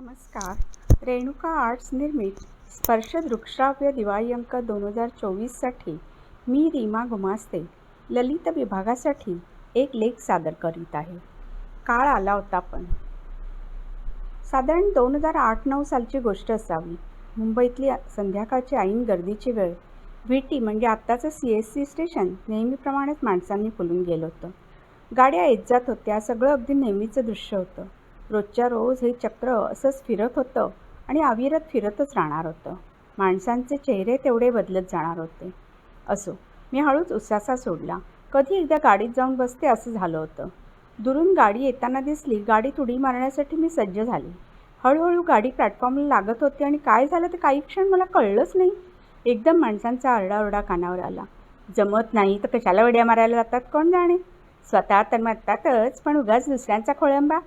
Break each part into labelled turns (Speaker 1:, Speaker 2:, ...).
Speaker 1: नमस्कार. रेणुका आर्ट्स निर्मित स्पर्श दृकश्राव्य दिवाळी अंक दोन हजार चोवीससाठी मी रीमा गुमास्ते ललित विभागासाठी एक लेख सादर करीत आहे. काळ आला होता पण. साधारण दोन हजार आठ नऊ सालची गोष्ट असावी. मुंबईतली संध्याकाळची ऐन गर्दीची वेळ. व्ही टी म्हणजे आत्ताचं सी एस सी स्टेशन नेहमीप्रमाणेच माणसांनी फुलून गेलं होतं. गाड्या येत जात होत्या. सगळं अगदी नेहमीचं दृश्य होतं. रोजच्या रोज हे चक्र असंच फिरत होतं आणि अविरत फिरतच राहणार होतं. माणसांचे चेहरे तेवढे बदलत जाणार होते. असो मी हळूच उसासा सोडला. कधी एकदा गाडीत जाऊन बसते असं झालं होतं. दुरून गाडी येताना दिसली गाडीत उडी मारण्यासाठी मी सज्ज झाली. हळूहळू गाडी प्लॅटफॉर्मला लागत होती आणि काय झालं ते काही क्षण मला कळलंच नाही. एकदम माणसांचा आरडाओरडा कानावर आला. जमत नाही तर कशाला वड्या मारायला जातात? कोण जाणे? स्वतः तर म्हणतातच पण उगाच दुसऱ्यांचा खोळंबा.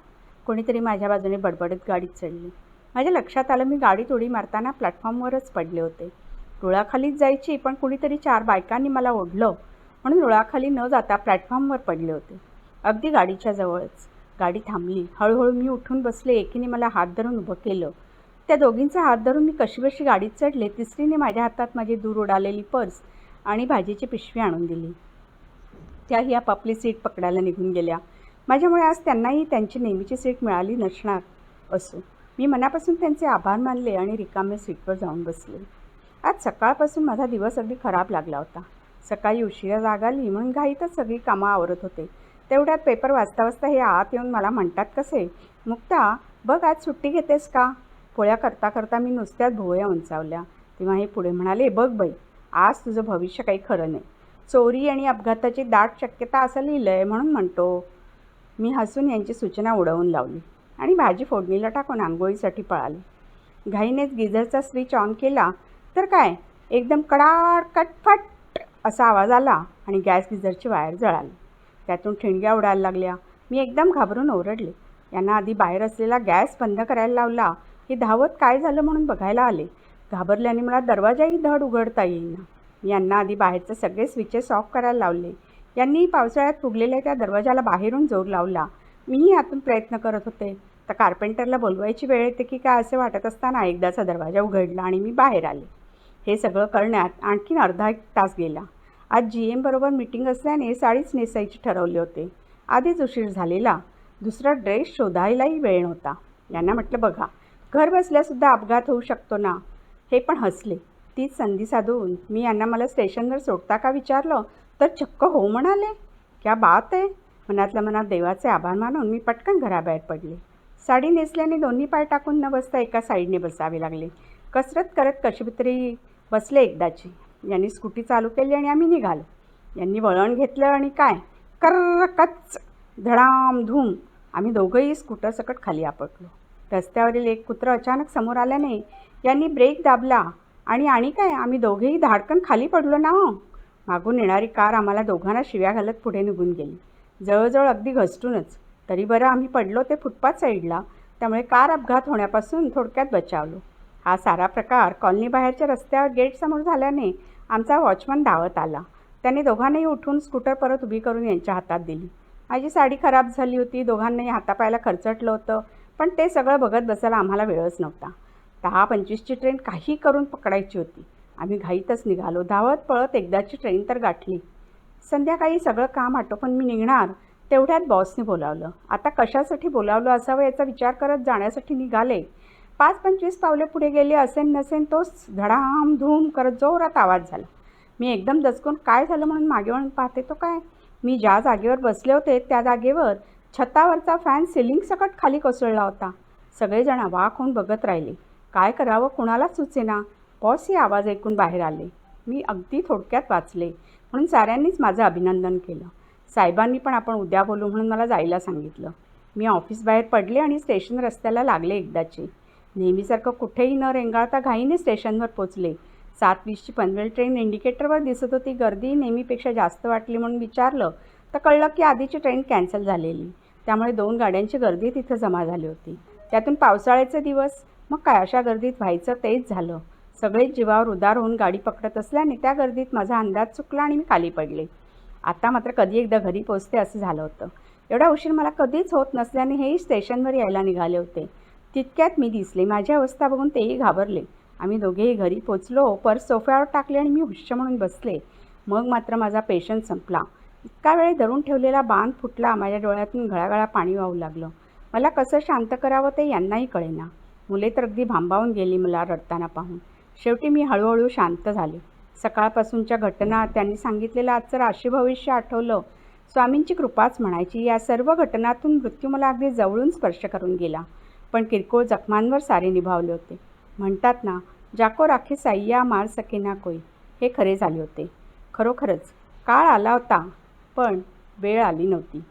Speaker 1: कोणीतरी माझ्या बाजूने बडबडत गाडीत चढली. माझ्या लक्षात आलं मी गाडीत उडी मारताना प्लॅटफॉर्मवरच पडले होते. रुळाखालीच जायची पण कुणीतरी चार बायकांनी मला ओढलं म्हणून रुळाखाली न जाता प्लॅटफॉर्मवर पडले होते. अगदी गाडीच्या जवळच. गाडी थांबली. हळूहळू मी उठून बसले. एकीने मला हात धरून उभं केलं. त्या दोघींचा हात धरून मी कशीबशी गाडीत चढले तिसरीने माझ्या हातात माझी दूर उडालेली पर्स आणि भाजीची पिशवी आणून दिली. त्याही आपापली सीट पकडायला निघून गेल्या. माझ्यामुळे आज त्यांनाही त्यांची नेहमीची सीट मिळाली नसणार असो. मी मनापासून त्यांचे आभार मानले आणि रिकाम्या सीटवर जाऊन बसले. आज सकाळपासून माझा दिवस अगदी खराब लागला होता. सकाळी उशिरा जाग आली म्हणून घाईतच सगळी कामं आवरत होते. तेवढ्यात पेपर वाचता वाचता हे आत येऊन मला म्हणतात कसे? मुक्ता बघ आज सुट्टी घेतेस का? पोळ्या करता करता मी नुसत्याच भोवया उंचावल्या. तेव्हा हे पुढे म्हणाले बघ बाई आज तुझं भविष्य काही खरं नाही. चोरी आणि अपघाताची दाट शक्यता असं लिहिलं आहे म्हणून म्हणतो. मी हसून यांची सूचना उडवून लावली आणि भाजी फोडणीला टाकून आंघोळीसाठी पळाले. घाईनेच गिझरचा स्विच ऑन केला तर काय? एकदम कडाड कटफट असा आवाज आला आणि गॅस गिझरची वायर जळाली. त्यातून ठिणग्या उडायला लागल्या. मी एकदम घाबरून ओरडले. यांना आधी बाहेर असलेला गॅस बंद करायला लावला. हे धावत काय झालं म्हणून बघायला आले. घाबरल्याने मला दरवाजाही धड उघडता येईना. यांना आधी बाहेरचे सगळे स्विचेस ऑफ करायला लावले. यांनी पावसाळ्यात फुगलेल्या त्या दरवाजाला बाहेरून जोर लावला. मीही आतून प्रयत्न करत होते. तर कार्पेंटरला बोलवायची वेळ येते की काय असे वाटत असताना एकदाचा दरवाजा उघडला आणि मी बाहेर आले. हे सगळं करण्यात आणखीन अर्धा एक तास गेला. आज जी एमबरोबर मीटिंग असल्याने साडीच नेसायची ठरवले होते. आधीच उशीर झालेला. दुसरा ड्रेस शोधायलाही वेळ नव्हता. यांना म्हटलं बघा घर बसल्यासुद्धा अपघात होऊ शकतो ना. हे पण हसले. तीच संधी साधून मी यांना मला स्टेशनवर सोडता का विचारलं? तर चक्क हो म्हणाले. क्या बात आहे मनातल्या मनात देवाचे आभार मानून मी पटकन घराबाहेर पडले. साडी नेसल्याने दोन्ही पाय टाकून न बसता एका साईडने बसावे लागले. कसरत करत कशी तरी बसले एकदाची. यांनी स्कूटी चालू केली आणि आम्ही निघालो. यांनी वळण घेतलं आणि काय? कर्रकच! धडाम धूम! आम्ही दोघंही स्कूटर सकट खाली आपटलो. रस्त्यावरील एक कुत्रं अचानक समोर आल्याने यांनी ब्रेक दाबला. आणि आणि काय आम्ही दोघेही धाडकन खाली पडलो ना हो. मागून येणारी कार आम्हाला दोघांना शिव्या घालत पुढे निघून गेली. जवळजवळ अगदी घसटूनच तरी बरं आम्ही पडलो ते फुटपाथ साईडला. त्यामुळे कार अपघात होण्यापासून थोडक्यात बचावलो. हा सारा प्रकार कॉलनी बाहेरच्या रस्त्यावर गेटसमोर झाल्याने आमचा वॉचमन धावत आला. त्याने दोघांनाही उठून स्कूटर परत उभी करून यांच्या हातात दिली. माझी साडी खराब झाली होती दोघांनाही हातापायला खर्चटलं होतं पण ते सगळं बघत बसायला आम्हाला वेळच नव्हता. दहा पंचवीसची ट्रेन काही करून पकडायची होती. आम्ही घाईतच निघालो. धावत पळत एकदाची ट्रेन तर गाठली. संध्याकाळी सगळं काम आटोपून मी निघणार तेवढ्यात बॉसने बोलावलं. आता कशासाठी बोलावलं असावं याचा विचार करत जाण्यासाठी निघाले. पाच पंचवीस पावले पुढे गेले असेन नसेन तोच धडाम धूम करत जोरात आवाज झाला. मी एकदम दचकून काय झालं म्हणून मागे वळून पाहते तो काय? मी ज्या जागेवर बसले होते त्या जागेवर छतावरचा फॅन सिलिंग सकट खाली कोसळला होता. सगळेजण वाक होऊन बघत राहिले. काय करावं कुणालाच सुचेना. बॉस हे आवाज ऐकून बाहेर आले. मी अगदी थोडक्यात वाचले म्हणून साऱ्यांनीच माझं अभिनंदन केलं. साहेबांनी पण आपण उद्या बोलू म्हणून मला जायला सांगितलं. मी ऑफिस बाहेर पडले आणि स्टेशन रस्त्याला लागले एकदाचे. नेहमीसारखं कुठेही न रेंगाळता घाईने स्टेशनवर पोचले. सात वीसची पनवेल ट्रेन इंडिकेटरवर दिसत होती. गर्दी नेहमीपेक्षा जास्त वाटली म्हणून विचारलं तर कळलं की आधीची ट्रेन कॅन्सल झालेली. त्यामुळे दोन गाड्यांची गर्दी तिथं जमा झाली होती. त्यातून पावसाळ्याचे दिवस मग काय अशा गर्दीत व्हायचं तेच झालं. सगळेच जीवावर उदार होऊन गाडी पकडत असल्याने त्या गर्दीत माझा अंदाज चुकला आणि मी खाली पडले. आता मात्र कधी एकदा घरी पोचते असं झालं होतं. एवढा उशीर मला कधीच होत नसल्याने हेही स्टेशनवर यायला निघाले होते. तितक्यात मी दिसले. माझी अवस्था बघून तेही घाबरले. आम्ही दोघेही घरी पोचलो पर्स सोफ्यावर टाकले आणि मी हुश्य म्हणून बसले. मग मात्र माझा पेशंट संपला. इतका वेळ धरून ठेवलेला बांध फुटला. माझ्या डोळ्यातून घळाघळा पाणी वाहू लागलं. मला कसं शांत करावं ते यांनाही कळेना. मुले तर अगदी भांबावून गेली मला रडताना पाहून. शेवटी मी हळूहळू शांत झाले. सकाळपासूनच्या घटना त्यांनी सांगितलेलं आजचं राशी भविष्य आठवलं. स्वामींची कृपाच म्हणायची या सर्व घटनातून मृत्यू मला अगदी जवळून स्पर्श करून गेला. पण किरकोळ जखमांवर सारे निभावले होते. म्हणतात ना जाको राखे साय्या मार सकेना कोई. हे खरे झाले होते. खरोखरच काळ आला होता पण वेळ आली नव्हती.